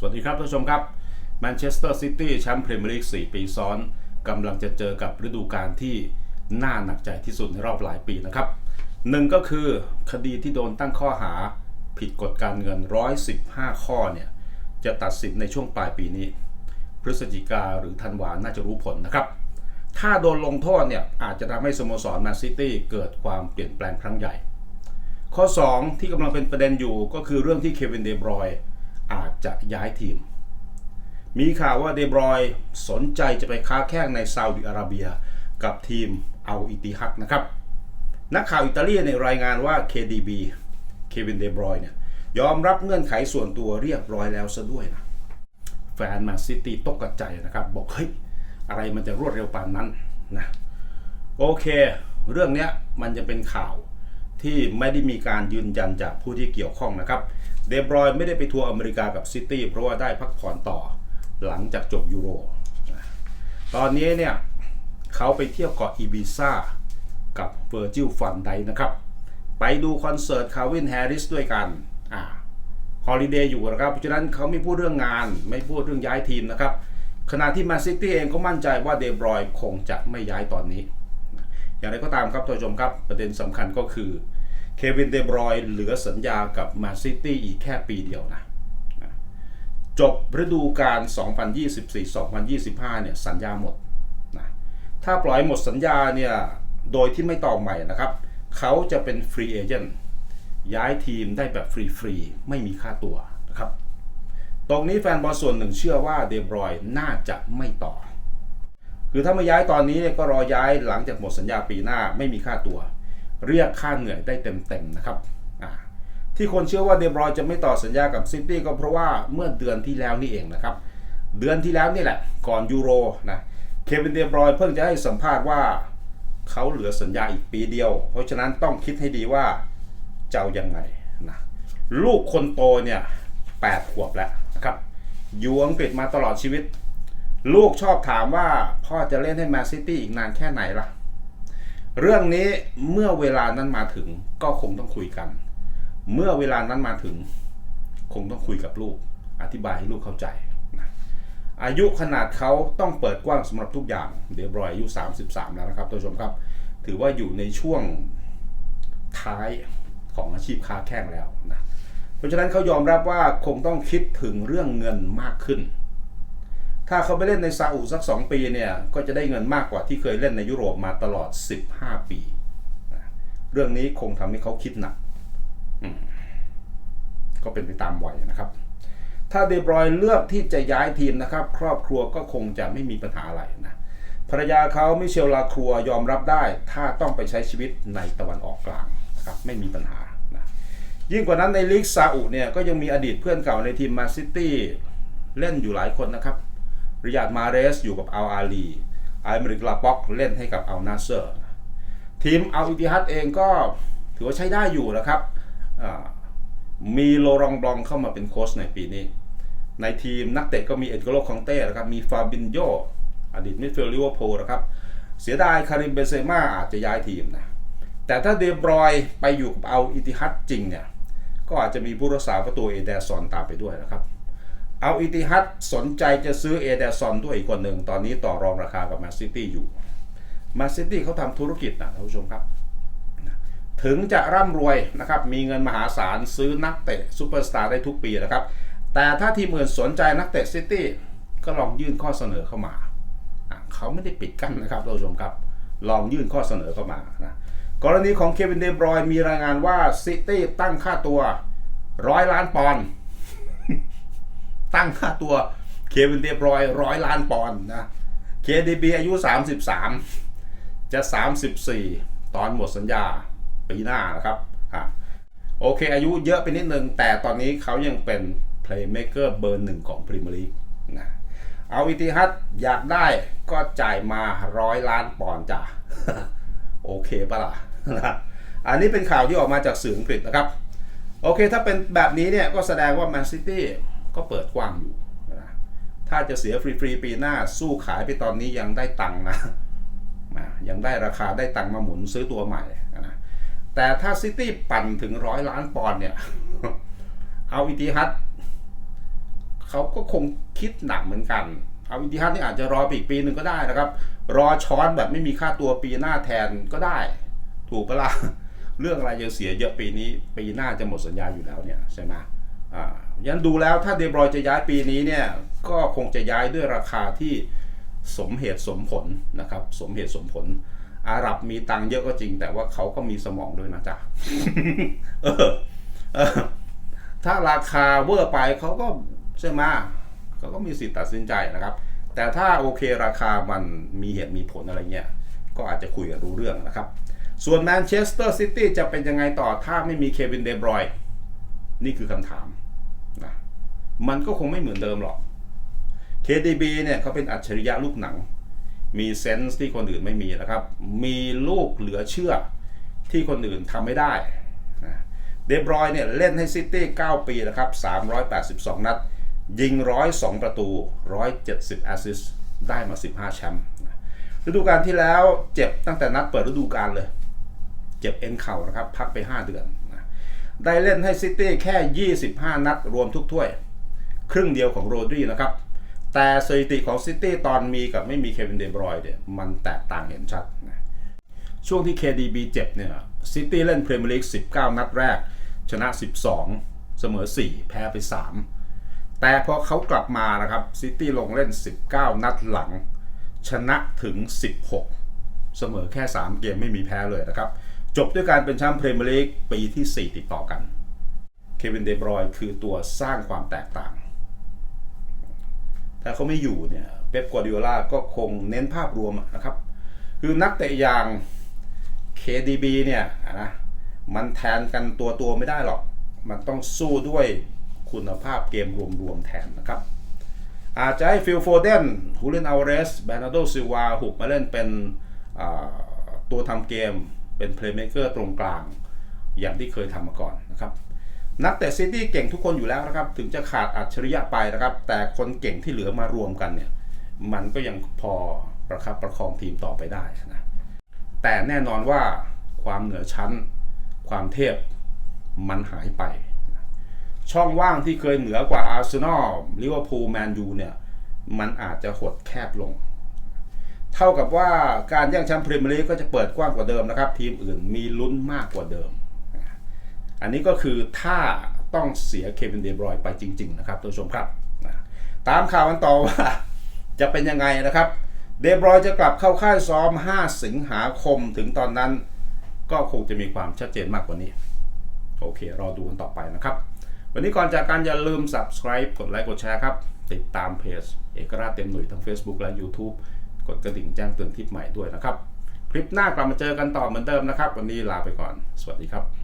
สวัสดีครับท่านผู้ชมครับแมนเชสเตอร์ซิตี้แชมป์พรีเมียร์ลีก 4 ปีซ้อนกำลังจะเจอกับฤดูกาลที่น่าหนักใจที่สุดในรอบหลายปีนะครับหนึ่งก็คือคดีที่โดนตั้งข้อหาผิดกฎการเงิน 115 ข้อเนี่ยจะตัดสินในช่วงปลายปีนี้ พฤศจิกาหรือธันวาน่าจะรู้ผลนะครับ ถ้าโดนลงโทษเนี่ยอาจจะทำให้สโมสรแมนซิตี้เกิดความเปลี่ยนแปลงครั้งใหญ่ ข้อ 2 ที่กำลังเป็นประเด็นอยู่ก็คือเรื่องที่เควินเดบรอยน์ อาจจะย้ายทีม มีข่าวว่าเดบรอยสนใจจะไปค้าแข่งในซาอุดิอาระเบีย กับทีมเอัลอิติฮัดนะครับ นักข่าวอิตาลีในรายงานว่า KDB เควินเดบรอยเนี่ยยอมรับเงื่อนไขส่วนตัวเรียบร้อยแล้วซะด้วยนะแฟนแมนซิตี้ตกกระใจนะครับ บอกเฮ้ยอะไรมันจะรวดเร็วปานนั้นนะโอเค เรื่องนี้มันจะเป็นข่าวที่ไม่ได้มีการยืนยันจากผู้ที่เกี่ยวข้องนะครับ เดบรอยไม่ได้ไปทัวร์อเมริกากับซิตี้เพราะว่าได้พักผ่อนต่อหลังจากจบยูโร ตอนนี้เนี่ยเขาไปเที่ยวเกาะอีบิซ่ากับเวอร์จิลฟันไดนะครับ ไปดูคอนเสิร์ตคาวินแฮร์ริสด้วยกันอ่าฮอลิเดย์อยู่นะครับ เพราะฉะนั้นเขาไม่พูดเรื่องงาน ไม่พูดเรื่องย้ายทีมนะครับ ขณะที่แมนซิตี้เองก็มั่นใจว่าเดบรอยคงจะไม่ย้ายตอนนี้ อย่างไรก็ตามครับท่านผู้ชมครับ ประเด็นสำคัญก็คือ เควินเดบรอยเหลือสัญญากับแมนซิตี้อีกแค่ปีเดียวนะจบฤดูกาล 2024-2025 เนี่ยสัญญาหมดนะถ้าปล่อยหมดสัญญาเนี่ยโดยที่ไม่ต่อใหม่นะครับ เขาจะเป็นฟรีเอเจนต์ย้ายทีมได้แบบฟรีๆ ไม่มีค่าตัวนะครับ ตรงนี้แฟนบอลส่วนหนึ่งเชื่อว่าเดบรอยน์น่าจะไม่ต่อ คือถ้าไม่ย้ายตอนนี้เนี่ยก็รอย้ายหลังจากหมดสัญญาปีหน้าไม่มีค่าตัว เรียกค่าเหนื่อยได้เต็มๆนะครับที่คนเชื่อว่าเดบรอยจะไม่ต่อสัญญากับซิตี้ก็เพราะว่าเมื่อเดือนที่แล้วนี่เองนะครับ เดือนที่แล้วนี่แหละ ก่อนยูโรนะเควินเดบรอยเพิ่งจะให้สัมภาษณ์ว่าเขาเหลือสัญญาอีกปีเดียว เพราะฉะนั้นต้องคิดให้ดีว่าจะเอายังไงนะลูกคนโตเนี่ยแปดขวบแล้วนะครับอยู่อังกฤษมาตลอดชีวิต ลูกชอบถามว่าพ่อจะเล่นให้แมนซิตี้อีกนานแค่ไหนล่ะ เรื่องนี้เมื่อเวลานั้นมาถึงก็คงต้องคุยกัน เมื่อเวลานั้นมาถึง คงต้องคุยกับลูก อธิบายให้ลูกเข้าใจนะอายุขนาดเขาต้องเปิดกว้างสำหรับทุกอย่าง เดบรอยอายุ 33 แล้วนะครับท่านผู้ชมครับ ถือว่าอยู่ในช่วงท้ายของอาชีพค้าแข่งแล้วนะเพราะฉะนั้นเขายอมรับว่าคงต้องคิดถึงเรื่องเงินมากขึ้น ถ้าเขาไปเล่นในซาอุสัก 2 ปีเนี่ย ก็จะได้เงินมากกว่าที่เคยเล่นในยุโรปมาตลอด 15 ปี เรื่องนี้คงทำให้เขาคิดหนักก็เป็นไปตามวัยนะครับ ถ้าเดบรอยเลือกที่จะย้ายทีมนะครับ ครอบครัวก็คงจะไม่มีปัญหาอะไรนะภรรยาเขามิเชลลาครัวยอมรับได้ ถ้าต้องไปใช้ชีวิตในตะวันออกกลางนะครับไม่มีปัญหานะยิ่งกว่านั้นในลีกซาอุเนี่ยก็ยังมีอดีตเพื่อนเก่าในทีมมาซิตี้เล่นอยู่หลายคนนะครับ ริยาดมาเรสอยู่กับอัลอาลีไอมริกลาป็อกเล่นให้กับอัลนาเซอร์ ทีมอัลอิติฮัดเองก็ถือว่าใช้ได้อยู่นะครับมีโลรองบลองเข้ามาเป็นโค้ชในปีนี้ ในทีมนักเตะก็มีเอ็ดโกโลคองเต้นะครับ มีฟาบินโยอดีตมิดฟิลด์ลิเวอร์พูลนะครับ เสียดายคาริมเบเซม่าอาจจะย้ายทีมนะ แต่ถ้าเดบรอยไปอยู่กับอัลอิติฮัดจริงเนี่ย ก็อาจจะมีผู้รักษาประตูเอเดซอนตามไปด้วยนะครับ เอาอิติฮัดสนใจจะซื้อเอเดซอนด้วยอีกคนหนึ่ง ตอนนี้ต่อรองราคากับแมนซิตี้อยู่แมนซิตี้เขาทำธุรกิจนะท่านผู้ชมครับ ถึงจะร่ำรวยนะครับ มีเงินมหาศาลซื้อนักเตะซูเปอร์สตาร์ได้ทุกปีนะครับ แต่ถ้าทีมอื่นสนใจนักเตะซิตี้ก็ลองยื่นข้อเสนอเข้ามา เขาไม่ได้ปิดกั้นนะครับท่านผู้ชมครับ ลองยื่นข้อเสนอเข้ามานะ กรณีของเควินเดบรอยมีรายงานว่าซิตี้ตั้งค่าตัวร้อยล้านปอนด์ ตั้งค่าตัวเควินเดบรอยร้อยล้านปอนด์นะ KDB อายุ 33 จะ 34 ตอนหมดสัญญาปีหน้านะครับอะโอเค อายุเยอะไปนิดนึง แต่ตอนนี้เขายังเป็น Playmaker เบอร์หนึ่งของพรีเมียร์ลีกนะเอาอิติฮัดอยากได้ก็จ่ายมาร้อยล้านปอนด์จ้ะโอเคปะล่ะนะอันนี้เป็นข่าวที่ออกมาจากสื่ออังกฤษนะครับ โอเคถ้าเป็นแบบนี้เนี่ยก็แสดงว่าแมนซิตี้ ก็เปิดกว้างอยู่นะถ้าจะเสียฟรีๆปีหน้าสู้ขายไปตอนนี้ยังได้ตังค์นะยังได้ราคาได้ตังค์มาหมุนซื้อตัวใหม่นะแต่ถ้าซิตี้ปั่นถึงร้อยล้านปอนด์เนี่ย เอาอิติฮัดเขาก็คงคิดหนักเหมือนกัน เอาอิติฮัดนี่อาจจะรอปอีกปีหนึ่งก็ได้นะครับ รอช้อนแบบไม่มีค่าตัวปีหน้าแทนก็ได้ ถูกปะล่ะเรื่องอะไรจะเสียเยอะปีนี้ ปีหน้าจะหมดสัญญาอยู่แล้วเนี่ยใช่ไหม อ่ายันดูแล้วถ้าเดบรอยจะย้ายปีนี้เนี่ยก็คงจะย้ายด้วยราคาที่สมเหตุสมผลนะครับ สมเหตุสมผล อาหรับมีตังค์เยอะก็จริง แต่ว่าเขาก็มีสมองด้วยนะจ๊ะเออเออถ้าราคาเวอร์ไปเขาก็ใช่ไหมเขาก็มีสิทธิ์ตัดสินใจนะครับ แต่ถ้าโอเคราคามันมีเหตุมีผลอะไรเงี้ยก็อาจจะคุยกันรู้เรื่องนะครับ ส่วนแมนเชสเตอร์ซิตี้จะเป็นยังไงต่อถ้าไม่มีเควินเดบรอยน์ นี่คือคำถามนะมันก็คงไม่เหมือนเดิมหรอก KDB เนี่ยเขาเป็นอัจฉริยะลูกหนัง มีเซนส์ที่คนอื่นไม่มีนะครับ มีลูกเหลือเชื่อที่คนอื่นทำไม่ได้นะเดบรอยเนี่ยเล่นให้ซิตี้ 9 ปีนะครับ 382 นัด ยิง 102 ประตู 170 แอสซิสได้มา 15 แชมป์ฤดูกาลที่แล้วเจ็บตั้งแต่นัดเปิดฤดูกาลเลย เจ็บเอ็นเข่านะครับ พักไป 5 เดือนนะ ได้เล่นให้ซิตี้แค่ 25 นัดรวมทุกถ้วย ครึ่งเดียวของโรดรีนะครับ แต่สถิติของซิตี้ตอนมีกับไม่มีเควินเดบรอยเนี่ยมันแตกต่างเห็นชัดนะช่วงที่ KDB เจ็บเนี่ยซิตี้เล่นพรีเมียร์ลีก 19 นัดแรก ชนะ 12 เสมอ 4 แพ้ไป 3 แต่พอเขากลับมานะครับซิตี้ลงเล่น 19 นัดหลัง ชนะถึง 16 เสมอแค่ 3 เกมไม่มีแพ้เลยนะครับ จบด้วยการเป็นแชมป์พรีเมียร์ลีกปีที่ 4 ติดต่อกัน เควินเดบรอยคือตัวสร้างความแตกต่าง ถ้าเขาไม่อยู่เนี่ยเป๊ปกัวร์ดิโอลาก็คงเน้นภาพรวมนะครับ คือนักเตะอย่าง KDB เนี่ยนะมันแทนกันตัวตัวไม่ได้หรอก มันต้องสู้ด้วยคุณภาพเกมรวมๆแทนนะครับ อาจจะให้ฟิลโฟเดนฮูเลนอัลเรสแบนาโดซิวาหุบมาเล่นเป็นตัวทำเกม เป็นเพลย์เม k เกอร์ตรงกลางอย่างที่เคยทำมาก่อนนะครับนักเตะซิตี้เก่งทุกคนอยู่แล้วนะครับ ถึงจะขาดอัจฉริยะไปนะครับ แต่คนเก่งที่เหลือมารวมกันเนี่ย มันก็ยังพอประคับประคองทีมต่อไปได้นะ แต่แน่นอนว่าความเหนือชั้น ความเทพมันหายไป ช่องว่างที่เคยเหนือกว่าอาร์เซนอลลิเวอร์พูลแมนยูเนี่ย มันอาจจะหดแคบลง เท่ากับว่าการแย่งแชมป์พรีเมียร์ลีกก็จะเปิดกว้างกว่าเดิมนะครับ ทีมอื่นมีลุ้นมากกว่าเดิม อันนี้ก็คือถ้าต้องเสียเควินเดบรอยไปจริง ๆ นะครับท่านผู้ชมครับ ตามข่าวกันต่อว่าจะเป็นยังไงนะครับ เดบรอยจะกลับเข้าค่ายซ้อม 5 สิงหาคมถึงตอนนั้น ก็คงจะมีความชัดเจนมากกว่านี้ โอเค รอดูกันต่อไปนะครับ วันนี้ก่อนจากการอย่าลืม subscribe กดไลค์กดแชร์ครับ ติดตามเพจ เอกราชเต็มหน่วยทั้ง Facebook และ YouTube กดกระดิ่งแจ้งเตือนคลิปใหม่ด้วยนะครับ คลิปหน้ากลับมาเจอกันต่อเหมือนเดิมนะครับ วันนี้ลาไปก่อน สวัสดีครับ